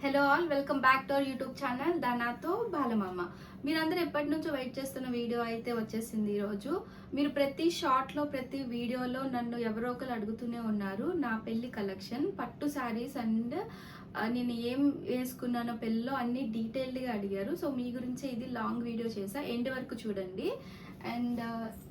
Hello all welcome back to our YouTube channel దానాతో బాలమామ మీరందరూ ఎప్పటి నుంచో వెయిట్ చేస్తున్న వీడియో అయితే వచ్చేసింది ఈరోజు మీరు ప్రతి షార్ట్లో ప్రతి వీడియోలో నన్ను ఎవరో ఒకరు అడుగుతూనే ఉన్నారు. నా పెళ్ళి కలెక్షన్ పట్టు శారీస్ అండ్ నేను ఏం వేసుకున్నానో పెళ్ళిలో అన్ని డీటెయిల్డ్గా అడిగారు. సో మీ గురించి ఇది లాంగ్ వీడియో చేసా. ఎండ్ వరకు చూడండి. అండ్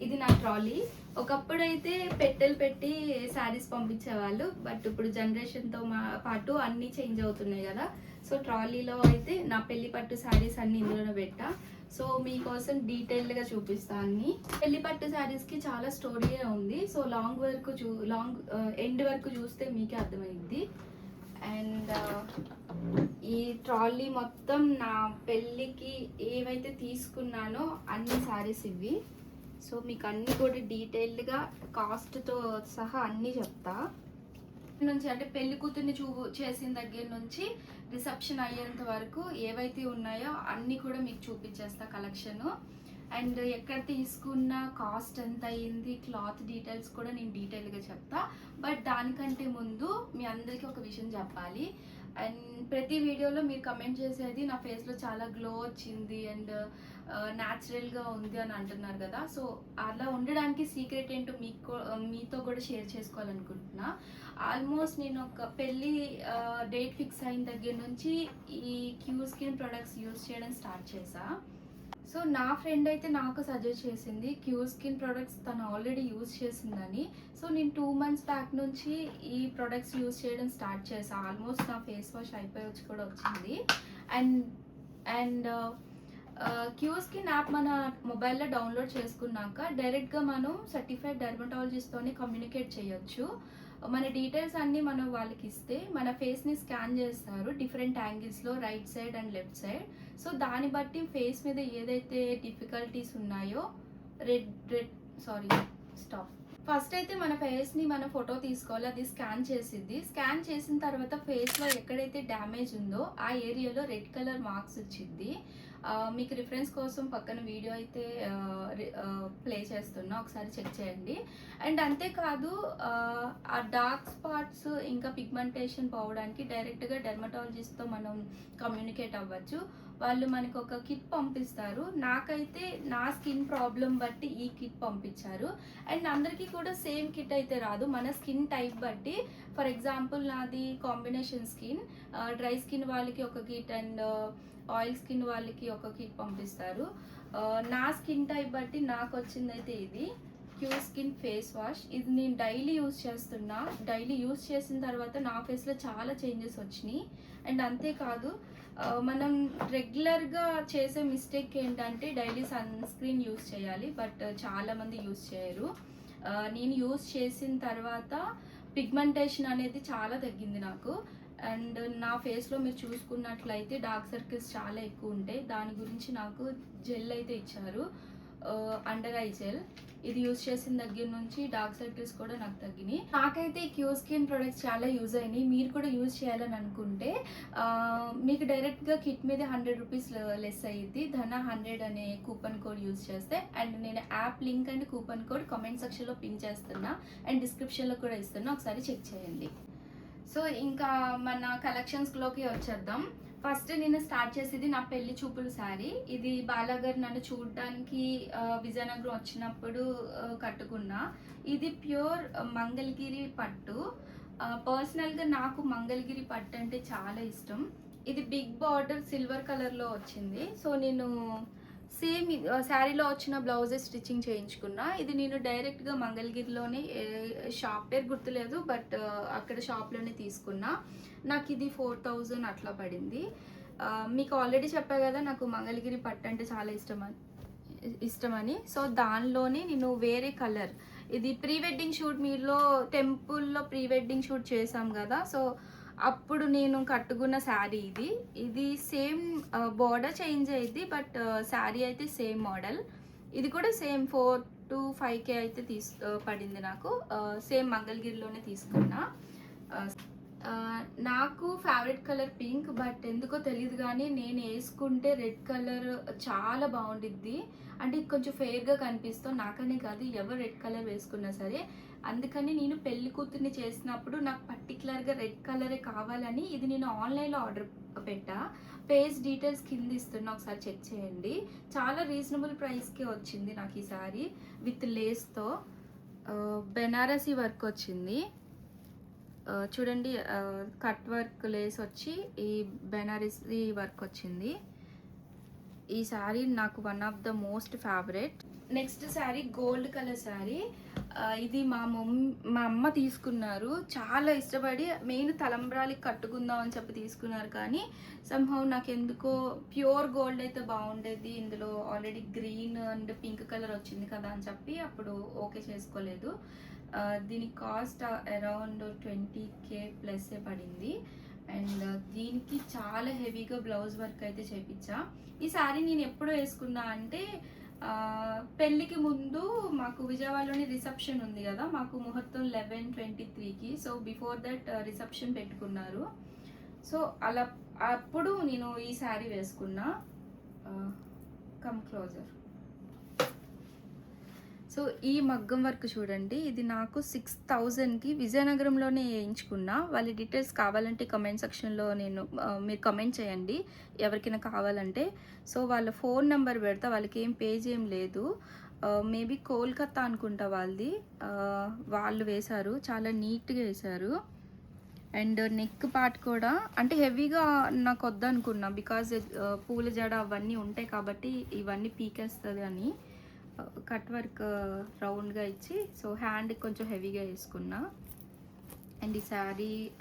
ఇది నా ట్రాలీ. ఒకప్పుడైతే పెట్టెలు పెట్టి శారీస్ పంపించేవాళ్ళు బట్ ఇప్పుడు జనరేషన్తో మా పాటు అన్నీ చేంజ్ అవుతున్నాయి కదా. సో ట్రాలీలో అయితే నా పెళ్ళి పట్టు శారీస్ అన్ని ఇందులోనే పెట్టా. సో మీకోసం డీటెయిల్డ్గా చూపిస్తా అన్ని. పెళ్ళి పట్టు శారీస్కి చాలా స్టోరీయే ఉంది. సో లాంగ్ వరకు చూ లాంగ్ ఎండ్ వరకు చూస్తే మీకే అర్థమైంది అండ్ ఈ ట్రాలీ మొత్తం నా పెళ్ళికి ఏవైతే తీసుకున్నానో అన్ని శారీస్ ఇవి. సో మీకు అన్ని కూడా డీటెయిల్డ్గా కాస్ట్తో సహా అన్నీ చెప్తా. నుంచి అంటే పెళ్ళి కూతుర్ని చూ చేసిన దగ్గర నుంచి రిసెప్షన్ అయ్యేంత వరకు ఏవైతే ఉన్నాయో అన్నీ కూడా మీకు చూపించేస్తా కలెక్షన్. అండ్ ఎక్కడ తీసుకున్న కాస్ట్ ఎంత అయింది క్లాత్ డీటెయిల్స్ కూడా నేను డీటెయిల్గా చెప్తా. బట్ దానికంటే ముందు మీ అందరికీ ఒక విషయం చెప్పాలి. అండ్ ప్రతి వీడియోలో మీరు కమెంట్ చేసేది నా ఫేస్లో చాలా గ్లో వచ్చింది అండ్ న్యాచురల్గా ఉంది అని అంటున్నారు కదా. సో అలా ఉండడానికి సీక్రెట్ ఏంటో మీకు మీతో కూడా షేర్ చేసుకోవాలనుకుంటున్నా. ఆల్మోస్ట్ నేను ఒక పెళ్ళి డేట్ ఫిక్స్ అయిన దగ్గర నుంచి ఈ క్యూ స్కిన్ ప్రొడక్ట్స్ యూస్ చేయడం స్టార్ట్ చేశాను సో నా ఫ్రెండ్ అయితే నాకు సజెస్ట్ చేసింది క్యూ స్కిన్ ప్రొడక్ట్స్ తను ఆల్రెడీ యూస్ చేసిందని. సో నేను టూ మంత్స్ బ్యాక్ నుంచి ఈ ప్రొడక్ట్స్ యూజ్ చేయడం స్టార్ట్ చేసా. ఆల్మోస్ట్ నా ఫేస్ వాష్ అయిపోయి వచ్చి కూడా వచ్చింది. And and Q skin app మన మొబైల్లో డౌన్లోడ్ చేసుకున్నాక డైరెక్ట్గా మనం సర్టిఫైడ్ డెర్మటాలజిస్ట్తోనే కమ్యూనికేట్ చేయొచ్చు. మన డీటెయిల్స్ అన్నీ మనం వాళ్ళకి ఇస్తే మన ఫేస్ని స్కాన్ చేస్తారు different యాంగిల్స్లో right side and left side so దాన్ని బట్టి ఫేస్ మీద ఏదైతే డిఫికల్టీస్ ఉన్నాయో red red sorry stop first అయితే మన ఫేస్ని మన ఫోటో తీసుకోవాలి అది స్కాన్ చేసిద్ది. స్కాన్ చేసిన తర్వాత ఫేస్లో ఎక్కడైతే డ్యామేజ్ ఉందో ఆ ఏరియాలో రెడ్ కలర్ మార్క్స్ వచ్చింది మీకు రిఫరెన్స్ కోసం పక్కన వీడియో అయితే ప్లే చేస్తున్నా. ఒకసారి చెక్ చేయండి. అండ్ అంతేకాదు ఆ డార్క్ స్పాట్స్ ఇంకా పిగ్మెంటేషన్ పోవడానికి డైరెక్ట్గా డెర్మటాలజిస్ట్తో మనం కమ్యూనికేట్ అవ్వచ్చు. వాళ్ళు మనకు ఒక కిట్ పంపిస్తారు. నాకైతే నా స్కిన్ ప్రాబ్లం బట్టి ఈ కిట్ పంపించారు. అండ్ అందరికీ కూడా సేమ్ కిట్ అయితే రాదు. మన స్కిన్ టైప్ బట్టి ఫర్ ఎగ్జాంపుల్ నాది కాంబినేషన్ స్కిన్ డ్రై స్కిన్ వాళ్ళకి ఒక కిట్ అండ్ ఆయిల్ స్కిన్ వాళ్ళకి ఒక కిట్ పంపిస్తారు. నా స్కిన్ టైప్ బట్టి నాకు వచ్చిందైతే ఇది. క్యూ స్కిన్ ఫేస్ వాష్ ఇది నేను డైలీ యూస్ చేస్తున్నా. డైలీ యూస్ చేసిన తర్వాత నా ఫేస్లో చాలా చేంజెస్ వచ్చినాయి. అండ్ అంతేకాదు మనం రెగ్యులర్గా చేసే మిస్టేక్ ఏంటంటే డైలీ సన్ స్క్రీన్ యూస్ చేయాలి బట్ చాలామంది యూస్ చేయరు. నేను యూస్ చేసిన తర్వాత పిగ్మెంటేషన్ అనేది చాలా తగ్గింది నాకు. అండ్ నా ఫేస్లో మీరు చూసుకున్నట్లయితే డార్క్ సర్కిల్స్ చాలా ఎక్కువ ఉంటాయి. దాని గురించి నాకు జెల్ అయితే ఇచ్చారు. అండర్ ఐ జెల్ ఇది యూజ్ చేసిన దగ్గర నుంచి డార్క్ సర్కిల్స్ కూడా నాకు తగ్గినాయి. నాకైతే క్యూ స్కిన్ ప్రొడక్ట్స్ చాలా యూజ్ అయినాయి. మీరు కూడా యూజ్ చేయాలని అనుకుంటే మీకు డైరెక్ట్గా కిట్ మీద హండ్రెడ్ రూపీస్ లెస్ అయ్యింది ధన హండ్రెడ్ అనే కూపన్ కోడ్ యూజ్ చేస్తే అండ్ నేను app link and coupon code comment సెక్షన్లో పిన్ చేస్తున్నా అండ్ డిస్క్రిప్షన్లో కూడా ఇస్తున్నా. ఒకసారి చెక్ చేయండి. సో ఇంకా మన కలెక్షన్స్లోకి వచ్చేద్దాం. ఫస్ట్ నేను స్టార్ట్ చేసేది నా పెళ్ళి చూపుల శారీ. ఇది బాలాగర్ నన్ను చూడడానికి విజయనగరం వచ్చినప్పుడు కట్టుకున్నా. ఇది ప్యూర్ మంగళగిరి పట్టు. పర్సనల్గా నాకు మంగళగిరి పట్టు అంటే చాలా ఇష్టం. ఇది బిగ్ బార్డర్ సిల్వర్ కలర్లో వచ్చింది. సో నేను సేమ్ శారీలో వచ్చిన బ్లౌజెస్ స్టిచ్చింగ్ చేయించుకున్నా. ఇది నేను డైరెక్ట్గా మంగళగిరిలోనే షాప్ పేరు గుర్తులేదు బట్ అక్కడ షాప్లోనే తీసుకున్నా. నాకు ఇది ఫోర్ థౌజండ్ అట్లా పడింది. మీకు ఆల్రెడీ చెప్పా కదా నాకు మంగళగిరి పట్టు అంటే చాలా ఇష్టం ఇష్టమని. సో దానిలోనే నేను వేరే కలర్. ఇది ప్రీ వెడ్డింగ్ షూట్ మీలో టెంపుల్లో ప్రీ వెడ్డింగ్ షూట్ చేసాం కదా సో అప్పుడు నేను కట్టుకున్న శారీ ఇది. ఇది సేమ్ బోర్డర్ చేంజ్ అయింది బట్ శారీ అయితే సేమ్ మోడల్. ఇది కూడా same four to five K అయితే తీసు పడింది నాకు. సేమ్ మంగళగిరిలోనే తీసుకున్నా. నాకు ఫేవరెట్ కలర్ పింక్ బట్ ఎందుకో తెలియదు కానీ నేను వేసుకుంటే రెడ్ కలర్ చాలా బాగుండిద్ది. అంటే కొంచెం ఫెయిర్గా కనిపిస్తాం నాకనే కాదు ఎవరు రెడ్ కలర్ వేసుకున్నా సరే అందుకని నేను పెళ్ళి కూతుర్ని చేసినప్పుడు నాకు పర్టికులర్గా రెడ్ కలరే కావాలని ఇది నేను ఆన్లైన్లో ఆర్డర్ పెట్టా. పేజ్ డీటెయిల్స్ కింద ఇస్తున్నా ఒకసారి చెక్ చేయండి. చాలా రీజనబుల్ ప్రైస్కే వచ్చింది నాకు ఈ సారీ విత్ లేస్తో బెనారసీ వర్క్ వచ్చింది. చూడండి కట్ వర్క్ లేస్ వచ్చి ఈ బెనారసీ వర్క్ వచ్చింది. ఈ శారీ నాకు one of the most favourite next sari gold colour sari ఇది మా మమ్మీ మా అమ్మ తీసుకున్నారు. చాలా ఇష్టపడి మెయిన్ తలంబ్రాలకి కట్టుకుందాం అని చెప్పి తీసుకున్నారు కానీ సంహౌ నాకు ఎందుకో ప్యూర్ గోల్డ్ అయితే బాగుండేది. ఇందులో already green and pink colour వచ్చింది కదా అని చెప్పి అప్పుడు ఓకే చేసుకోలేదు. దీని cost around twenty K plus పడింది. అండ్ దీనికి చాలా హెవీగా బ్లౌజ్ వర్క్ అయితే చేపించా. ఈ శారీ నేను ఎప్పుడు వేసుకున్నా అంటే పెళ్ళికి ముందు మాకు విజయవాడలోని రిసెప్షన్ ఉంది కదా మాకు ముహూర్తం లెవెన్ ట్వంటీ త్రీకి సో బిఫోర్ దట్ రిసెప్షన్ పెట్టుకున్నారు. సో అలా అప్పుడు నేను ఈ శారీ వేసుకున్నా. Come closer. సో ఈ మగ్గం వర్క్ చూడండి. ఇది నాకు సిక్స్ థౌజండ్కి విజయనగరంలోనే వేయించుకున్నా. వాళ్ళ డీటెయిల్స్ కావాలంటే కమెంట్ సెక్షన్లో నేను మీరు కమెంట్ చేయండి. ఎవరికైనా కావాలంటే. సో వాళ్ళ ఫోన్ నెంబర్ పెడతా. వాళ్ళకి ఏం పేజ్ ఏం లేదు. మేబీ కోల్కతా అనుకుంటా వాళ్ళది. వాళ్ళు వేశారు. చాలా నీట్గా వేశారు. అండ్ నెక్ పార్ట్ కూడా అంటే హెవీగా నాకు వద్దనుకున్నా. బికాజ్ పూల జడ అవన్నీ ఉంటాయి కాబట్టి ఇవన్నీ పీకేస్తుంది అని. కట్ వర్క్ రౌండ్గా ఇచ్చి సో హ్యాండ్ కొంచెం హెవీగా వేసుకున్నా. అండ్ ఈ శారీ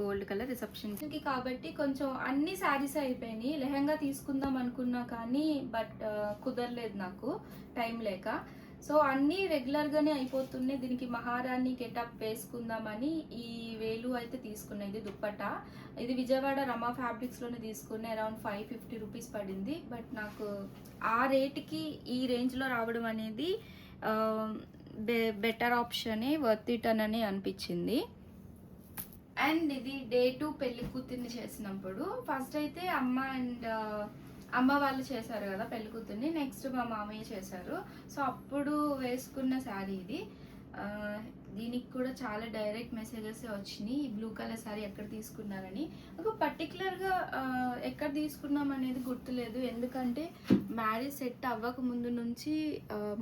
గోల్డ్ కలర్ రిసెప్షన్కి కాబట్టి కొంచెం అన్ని శారీస్ అయిపోయినాయి. లెహంగా తీసుకుందాం అనుకున్నా కానీ బట్ కుదరలేదు నాకు. టైం లేక. సో అన్నీ రెగ్యులర్గానే అయిపోతున్నాయి. దీనికి మహారాణి గెటప్ వేసుకుందామని ఈ వేలు అయితే తీసుకున్నా. ఇది దుప్పట. ఇది విజయవాడ రమా ఫ్యాబ్రిక్స్లోనే తీసుకున్న. అరౌండ్ ఫైవ్ ఫిఫ్టీ రూపీస్ పడింది. బట్ నాకు ఆ రేట్కి ఈ రేంజ్లో రావడం అనేది బెటర్ ఆప్షనే వర్త్ ఇట్ అని అనిపించింది. అండ్ ఇది డే టు పెళ్ళి కూతుర్ని చేసినప్పుడు. ఫస్ట్ అయితే అమ్మ అండ్ అమ్మ వాళ్ళు చేశారు కదా పెళ్ళికూతుర్ని నెక్స్ట్ మా మామయ్య చేశారు. సో అప్పుడు వేసుకున్న శారీ ఇది. దీనికి కూడా చాలా డైరెక్ట్ మెసేజెస్ వచ్చినాయి. ఈ బ్లూ కలర్ శారీ ఎక్కడ తీసుకున్నారని. ఒక పర్టికులర్గా ఎక్కడ తీసుకున్నాం అనేది గుర్తులేదు. ఎందుకంటే మ్యారేజ్ సెట్ అవ్వక ముందు నుంచి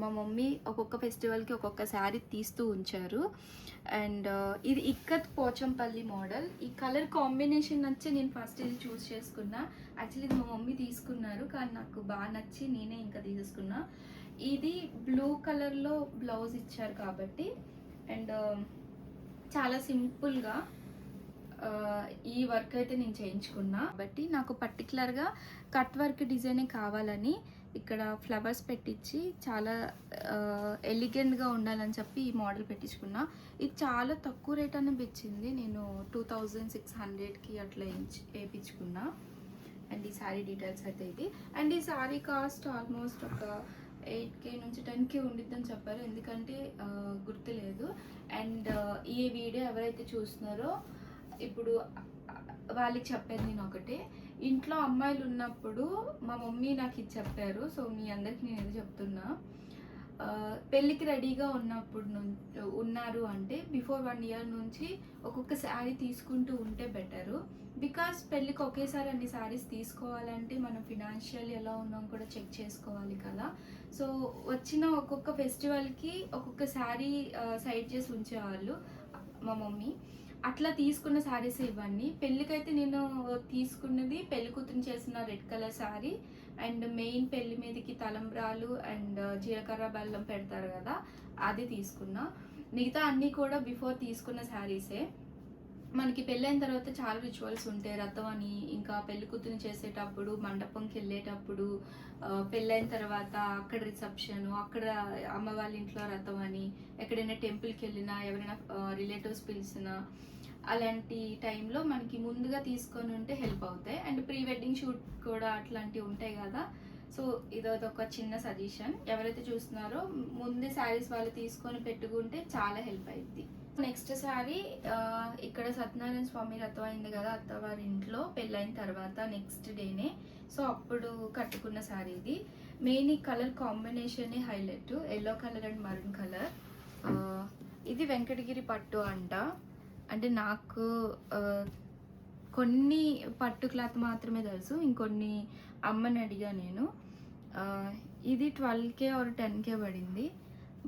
మా మమ్మీ ఒక్కొక్క ఫెస్టివల్కి ఒక్కొక్క శారీ తీస్తూ ఉంచారు. అండ్ ఇది ఇక్కత్ పోచంపల్లి మోడల్. ఈ కలర్ కాంబినేషన్ నచ్చి నేను ఫస్ట్ ఇది చూస్ చేసుకున్నా. యాక్చువల్లీ ఇది మా మమ్మీ తీసుకున్నారు. కానీ నాకు బాగా నచ్చి నేనే ఇంకా తీసేసుకున్నా ఇది బ్లూ కలర్లో బ్లౌజ్ ఇచ్చారు కాబట్టి అండ్ um, చాలా సింపుల్గా uh, ఈ వర్క్ అయితే నేను చేయించుకున్నా. కాబట్టి నాకు పర్టికులర్గా కట్ వర్క్ డిజైనే కావాలని ఇక్కడ ఫ్లవర్స్ పెట్టించి చాలా uh, ఎలిగెంట్గా ఉండాలని చెప్పి ఈ మోడల్ పెట్టించుకున్నా. ఇది చాలా తక్కువ రేట్ అనిపించింది. నేను టూ థౌజండ్ సిక్స్ హండ్రెడ్కి అట్లా వేయించి వేయించుకున్నా. అండ్ ఈ శారీ డీటెయిల్స్ అయితే ఇది. అండ్ ఈ శారీ కాస్ట్ ఆల్మోస్ట్ ఒక ఎయిట్ కే నుంచి టెన్ కే ఉండిద్దని చెప్పారు. ఎందుకంటే గుర్తులేదు. అండ్ ఈ వీడియో ఎవరైతే చూస్తున్నారో ఇప్పుడు వాళ్ళకి చెప్పేది నేను ఒకటే. ఇంట్లో అమ్మాయిలు ఉన్నప్పుడు మా మమ్మీ నాకు ఇది చెప్పారు. సో మీ అందరికి నేను ఇది చెప్తున్నా. పెళ్ళికి రెడీగా ఉన్నప్పుడు ఉన్నారు అంటే బిఫోర్ వన్ ఇయర్ నుంచి ఒక్కొక్క శారీ తీసుకుంటూ ఉంటే బెటరు. బికాస్ పెళ్ళికి ఒకేసారి అన్ని శారీస్ తీసుకోవాలంటే మనం ఫినాన్షియల్ ఎలా ఉన్నాం కూడా చెక్ చేసుకోవాలి కదా. సో వచ్చిన ఒక్కొక్క ఫెస్టివల్కి ఒక్కొక్క శారీ సైడ్ చేసి ఉంచేవాళ్ళు మా మమ్మీ. అట్లా తీసుకున్న శారీస్ ఇవ్వండి. పెళ్ళికైతే నేను తీసుకున్నది పెళ్ళి కూతురు చేసిన red colour sari and main పెళ్ళి మీదకి తలంబ్రాలు అండ్ జీలకర్ర బెల్లం పెడతారు కదా అది తీసుకున్నా. మిగతా అన్నీ కూడా బిఫోర్ తీసుకున్న శారీసే. మనకి పెళ్ళైన తర్వాత చాలా రిచువల్స్ ఉంటాయి. రథం అని ఇంకా పెళ్ళి కూతురు చేసేటప్పుడు మండపంకి వెళ్ళేటప్పుడు పెళ్ళైన తర్వాత అక్కడ రిసెప్షన్ అక్కడ అమ్మ వాళ్ళ ఇంట్లో రథం అని ఎక్కడైనా టెంపుల్కి వెళ్ళినా ఎవరైనా రిలేటివ్స్ పిలిచినా అలాంటి టైంలో మనకి ముందుగా తీసుకొని ఉంటే హెల్ప్ అవుతాయి. అండ్ ప్రీ వెడ్డింగ్ షూట్ కూడా అట్లాంటివి ఉంటాయి కదా. సో ఇదొక ఒక చిన్న సజెషన్ ఎవరైతే చూస్తున్నారో ముందే శారీస్ వాళ్ళు తీసుకొని పెట్టుకుంటే చాలా హెల్ప్ అయింది నెక్స్ట్ శారీ ఇక్కడ సత్యనారాయణ స్వామి రథం అయింది కదా అత్తవారి ఇంట్లో పెళ్ళైన తర్వాత నెక్స్ట్ డేనే సో అప్పుడు కట్టుకున్న శారీ ఇది. మెయిన్ ఈ colour combination highlight yellow colour and maroon colour ఇది వెంకటగిరి పట్టు అంట. అంటే నాకు కొన్ని పట్టు క్లాత్ మాత్రమే తెలుసు. ఇంకొన్ని అమ్మని అడిగా నేను. ఇది twelve K or ten K పడింది.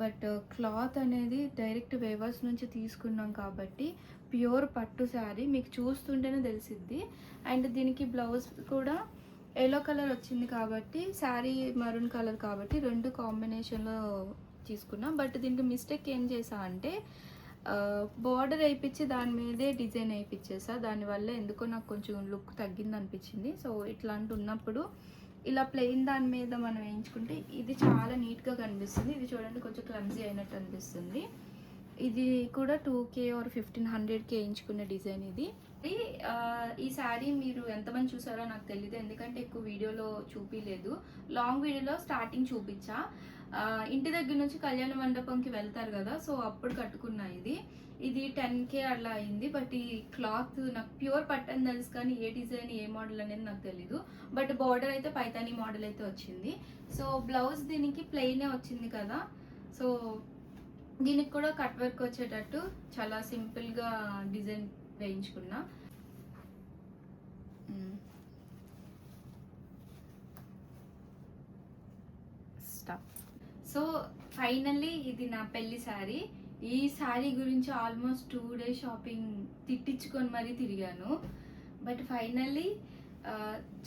బట్ క్లాత్ అనేది డైరెక్ట్ వేవర్స్ నుంచి తీసుకున్నాం కాబట్టి ప్యూర్ పట్టు శారీ మీకు చూస్తుంటేనే తెలిసిద్ది. అండ్ దీనికి బ్లౌజ్ కూడా ఎల్లో కలర్ వచ్చింది కాబట్టి శారీ మరూన్ కలర్ కాబట్టి రెండు కాంబినేషన్లో తీసుకున్నా. బట్ దీనికి మిస్టేక్ ఏం చేసా అంటే బార్డర్ వేయించి దాని మీదే డిజైన్ వేయించేసా దానివల్ల ఎందుకో నాకు కొంచెం లుక్ తగ్గింది అనిపించింది సో ఇట్లాంటి ఉన్నప్పుడు ఇలా ప్లెయిన్ దాని మీద మనం వేయించుకుంటే ఇది చాలా నీట్గా కనిపిస్తుంది. ఇది చూడండి కొంచెం క్లమ్జీ అయినట్టు అనిపిస్తుంది. ఇది కూడా టూ కే ఆర్ ఫిఫ్టీన్ హండ్రెడ్కి వేయించుకున్న డిజైన్ ఇది. ఈ శారీ మీరు ఎంతమంది చూసారో నాకు తెలియదు ఎందుకంటే ఎక్కువ వీడియోలో చూపించలేదు లాంగ్ వీడియోలో స్టార్టింగ్ చూపించా. ఇంటి దగ్గర నుంచి కళ్యాణ మండపంకి వెళ్తారు కదా సో అప్పుడు కట్టుకున్నా ఇది. ఇది టెన్ కే అలా అయింది బట్ ఈ క్లాత్ నాకు ప్యూర్ పట్టని తెలుసు కానీ ఏ డిజైన్ ఏ మోడల్ అనేది నాకు తెలీదు. బట్ బార్డర్ అయితే పైతానీ మోడల్ అయితే వచ్చింది. సో బ్లౌజ్ దీనికి ప్లెయినే వచ్చింది కదా సో దీనికి కూడా కట్ వర్క్ వచ్చేటట్టు చాలా సింపుల్గా డిజైన్ వేయించుకున్నా. స్టాప్ సో ఫైనల్లీ ఇది నా పెళ్ళి శారీ. ఈ శారీ గురించి ఆల్మోస్ట్ టూ డేస్ షాపింగ్ తిట్టించుకొని మరీ తిరిగాను. బట్ ఫైనల్లీ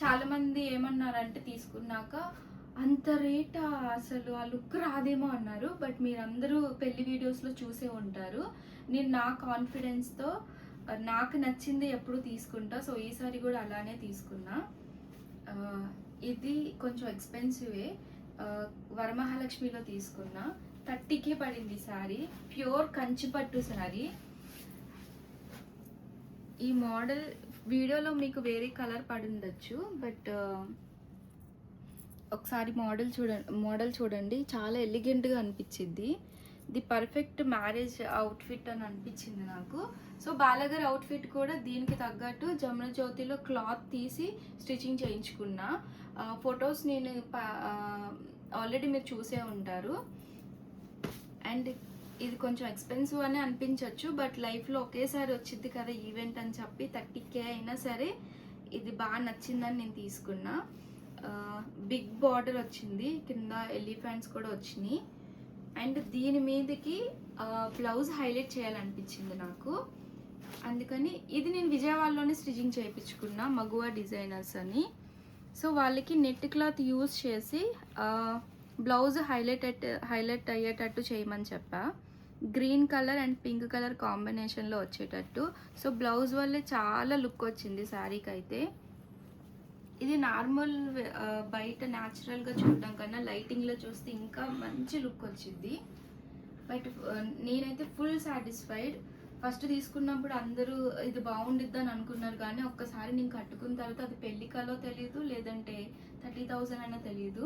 చాలామంది ఏమన్నారంటే తీసుకున్నాక అంత రేటా అసలు? ఆ లుక్ రాదేమో అన్నారు. బట్ మీరందరూ పెళ్ళి వీడియోస్లో చూసే ఉంటారు. నేను నా కాన్ఫిడెన్స్తో నాకు నచ్చింది ఎప్పుడు తీసుకుంటా. సో ఈసారి కూడా అలానే తీసుకున్నా. ఇది కొంచెం ఎక్స్పెన్సివే. వరమహాలక్ష్మిలో తీసుకున్నా. థర్టీకే పడింది శారీ ప్యూర్ కంచిపట్టు శారీ ఈ మోడల్ వీడియోలో మీకు వేరే కలర్ పడి ఉండొచ్చు. బట్ ఒకసారి మోడల్ చూడండి మోడల్ చూడండి. చాలా ఎలిగెంట్గా అనిపించింది ది పర్ఫెక్ట్ మ్యారేజ్ అవుట్ఫిట్ అని అనిపించింది నాకు. సో బాలగర్ అవుట్ఫిట్ కూడా దీనికి తగ్గట్టు జమున జ్యోతిలో క్లాత్ తీసి స్టిచ్చింగ్ చేయించుకున్నా. ఫొటోస్ నేను ఆల్రెడీ మీరు చూసే ఉంటారు. అండ్ ఇది కొంచెం ఎక్స్పెన్సివ్ అని అనిపించవచ్చు బట్ లైఫ్లో ఒకేసారి వచ్చింది కదా ఈవెంట్ అని చెప్పి థర్టీ కే అయినా సరే ఇది బాగా నచ్చిందని నేను తీసుకున్నా. బిగ్ బార్డర్ వచ్చింది. కింద ఎలిఫెంట్స్ కూడా వచ్చినాయి. అండ్ దీని మీదకి బ్లౌజ్ హైలైట్ చేయాలనిపించింది నాకు. అందుకని ఇది నేను విజయవాడలోనే స్టిచ్చింగ్ చేయించుకున్నా మగువా డిజైనర్స్ అని. సో వాళ్ళకి నెట్ క్లాత్ యూజ్ చేసి బ్లౌజ్ హైలైట్ హైలైట్ అయ్యేటట్టు చేయమని చెప్పా. Green colour and pink colour కాంబినేషన్లో వచ్చేటట్టు. సో బ్లౌజ్ వల్లే చాలా లుక్ వచ్చింది శారీకి అయితే. ఇది నార్మల్ బయట న్యాచురల్గా చూడడం కన్నా లైటింగ్లో చూస్తే ఇంకా మంచి లుక్ వచ్చింది. బట్ నేనైతే ఫుల్ సాటిస్ఫైడ్ ఫస్ట్ తీసుకున్నప్పుడు అందరూ ఇది బాగుండిద్ది అని అనుకున్నారు కానీ ఒక్కసారి నేను కట్టుకున్న తర్వాత అది పెళ్ళికలో తెలియదు లేదంటే థర్టీ థౌజండ్ అయినా తెలియదు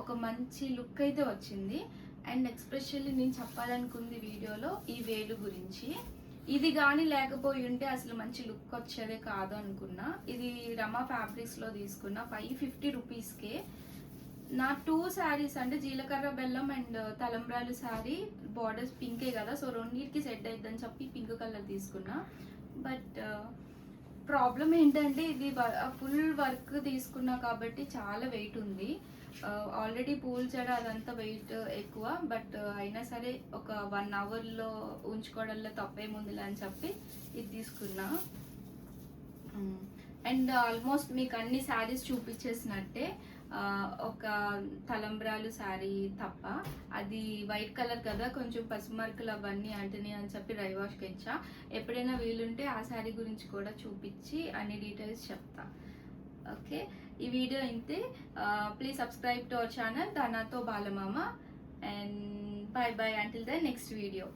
ఒక మంచి లుక్ అయితే వచ్చింది. అండ్ ఎక్స్పెషల్లీ నేను చెప్పాలనుకుంది వీడియోలో ఈ వేలు గురించి. ఇది కానీ లేకపోయి ఉంటే అసలు మంచి లుక్ వచ్చేదే కాదు అనుకున్నా. ఇది రమా ఫ్యాబ్రిక్స్లో తీసుకున్న. ఫైవ్ ఫిఫ్టీ రూపీస్కే నా టూ శారీస్ అంటే జీలకర్ర బెల్లం అండ్ తలంబ్రాలు శారీ బార్డర్స్ పింకే కదా సో రెండింటికి సెట్ అవుతుందని చెప్పి పింక్ కలర్ తీసుకున్నా. బట్ ప్రాబ్లం uh, ఏంటంటే ఇది ఫుల్ వర్క్ తీసుకున్నా కాబట్టి చాలా వెయిట్ ఉంది. ఆల్రెడీ పూల్చడ అదంతా వెయిట్ ఎక్కువ బట్ అయినా సరే ఒక వన్ అవర్లో ఉంచుకోవడంలో తప్పేముందిలే అని చెప్పి ఇది తీసుకున్నా. అండ్ ఆల్మోస్ట్ మీకు అన్ని శారీస్ చూపించేసినట్టే ఒక తలంబ్రాలు శారీ తప్ప అది వైట్ కలర్ కదా కొంచెం పసుమర్కులు అవన్నీ అంటున్నాయి అని చెప్పి డ్రై వాష్కి ఇచ్చా. ఎప్పుడైనా వీలుంటే ఆ శారీ గురించి కూడా చూపించి అన్ని డీటెయిల్స్ చెప్తా. ఓకే? ఈ వీడియో అయితే please subscribe to our channel ధనాతో బాలమామ and bye bye until the next video